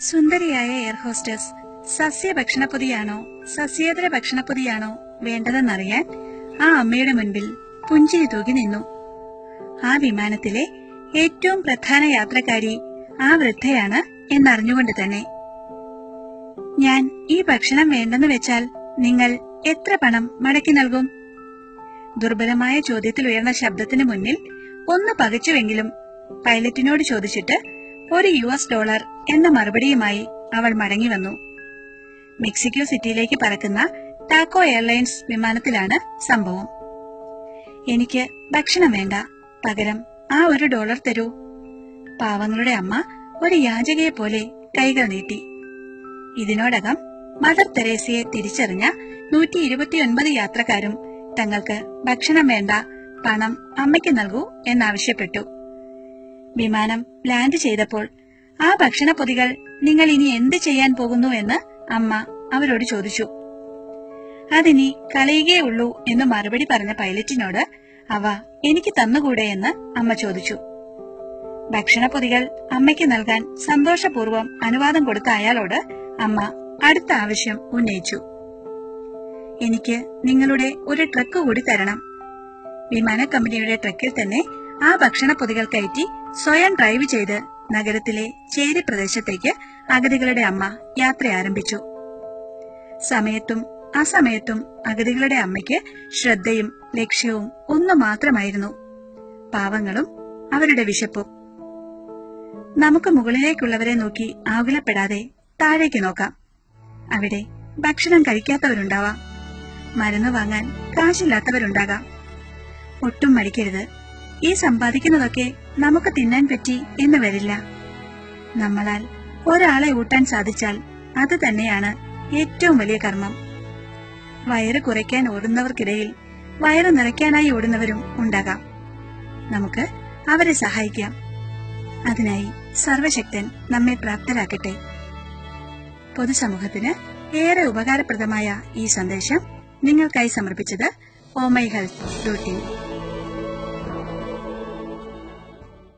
സുന്ദരിയായ air hostess സസ്യ ഭക്ഷണപ്പൊതിയാണോ സസ്യേതര ഭക്ഷണപ്പൊതിയാണോ വേണ്ടതെന്നറിയാൻ ആ അമ്മയുടെ മുൻപിൽ പുഞ്ചിരി തൂകി നിന്നു. ആ വിമാനത്തിലെ ഏറ്റവും പ്രധാന യാത്രക്കാരി ആ വൃദ്ധയാണ് എന്നറിഞ്ഞുകൊണ്ട് തന്നെ. ഞാൻ ഈ ഭക്ഷണം വേണ്ടെന്ന് വെച്ചാൽ നിങ്ങൾ എത്ര പണം മടക്കി നൽകും? ദുർബലമായ ചോദ്യത്തിൽ ഉയർന്ന ശബ്ദത്തിന് മുന്നിൽ ഒന്ന് പകച്ചുവെങ്കിലും പൈലറ്റിനോട് ചോദിച്ചിട്ട് ഒരു യു എസ് ഡോളർ എന്ന മറുപടിയുമായി അവൾ മടങ്ങി വന്നു. മെക്സിക്കോ സിറ്റിയിലേക്ക് പറക്കുന്ന ടാക്കോ എയർലൈൻസ് വിമാനത്തിലാണ് സംഭവം. എനിക്ക് ഭക്ഷണം വേണ്ട. പകരം ആ ഒരു ഡോളർ തരൂ. പാവങ്ങളുടെ അമ്മ ഒരു യാചകയെ പോലെ കൈകൾ നീട്ടി. ഇതിനോടകം മദർ തെരേസയെ തിരിച്ചറിഞ്ഞ നൂറ്റി ഇരുപത്തിയൊൻപത് യാത്രക്കാരും തങ്ങൾക്ക് ഭക്ഷണം വേണ്ട പണം അമ്മയ്ക്ക് നൽകൂ എന്നാവശ്യപ്പെട്ടു. വിമാനം ലാൻഡ് ചെയ്തപ്പോൾ ആ ഭക്ഷണ പൊതികൾ നിങ്ങൾ ഇനി എന്ത് ചെയ്യാൻ പോകുന്നു എന്ന് അമ്മ അവരോട് ചോദിച്ചു. അതിനി കളയുകയേ ഉള്ളൂ എന്ന് മറുപടി പറഞ്ഞ പൈലറ്റിനോട് അവ എനിക്ക് തന്നുകൂടെ എന്ന് അമ്മ ചോദിച്ചു. ഭക്ഷണപ്പൊതികൾ അമ്മയ്ക്ക് നൽകാൻ സന്തോഷപൂർവം അനുവാദം കൊടുത്ത അയാളോട് അമ്മ അടുത്ത ആവശ്യം ഉന്നയിച്ചു. എനിക്ക് നിങ്ങളുടെ ഒരു ട്രക്ക് കൂടി തരണം. വിമാന കമ്പനിയുടെ ട്രക്കിൽ തന്നെ ആ ഭക്ഷണ പൊതികൾ കയറ്റി സ്വയം ഡ്രൈവ് ചെയ്ത് നഗരത്തിലെ ചേരി പ്രദേശത്തേക്ക് അഗതികളുടെ അമ്മ യാത്ര ആരംഭിച്ചു. സമയത്തും അസമയത്തും അഗതികളുടെ അമ്മയ്ക്ക് ശ്രദ്ധയും ലക്ഷ്യവും ഒന്നു മാത്രമായിരുന്നു. പാവങ്ങളും അവരുടെ വിശപ്പും. നമുക്ക് മുകളിലേക്കുള്ളവരെ നോക്കി ആകുലപ്പെടാതെ താഴേക്ക് നോക്കാം. അവിടെ ഭക്ഷണം കഴിക്കാത്തവരുണ്ടാവാം. മരുന്ന് വാങ്ങാൻ കാശില്ലാത്തവരുണ്ടാകാം. ഒട്ടും മടിക്കരുത്. ഈ സമ്പാദിക്കുന്നതൊക്കെ നമുക്ക് തിന്നാൻ പറ്റി എന്ന് വരില്ല. നമ്മളാൽ ഒരാളെ ഊട്ടാൻ സാധിച്ചാൽ അത് തന്നെയാണ് ഏറ്റവും വലിയ കർമ്മം. വയറ് കുറയ്ക്കാൻ ഓടുന്നവർക്കിടയിൽ വയറ് നിറയ്ക്കാനായി ഓടുന്നവരും ഉണ്ടാകാം. നമുക്ക് അവരെ സഹായിക്കാം. അതിനായി സർവശക്തൻ നമ്മെ പ്രാപ്തരാക്കട്ടെ. പൊതുസമൂഹത്തിന് ഏറെ ഉപകാരപ്രദമായ ഈ സന്ദേശം നിങ്ങൾക്കായി സമർപ്പിച്ചത് ഓമൈ ഹെൽത്ത് ഡോട്ട്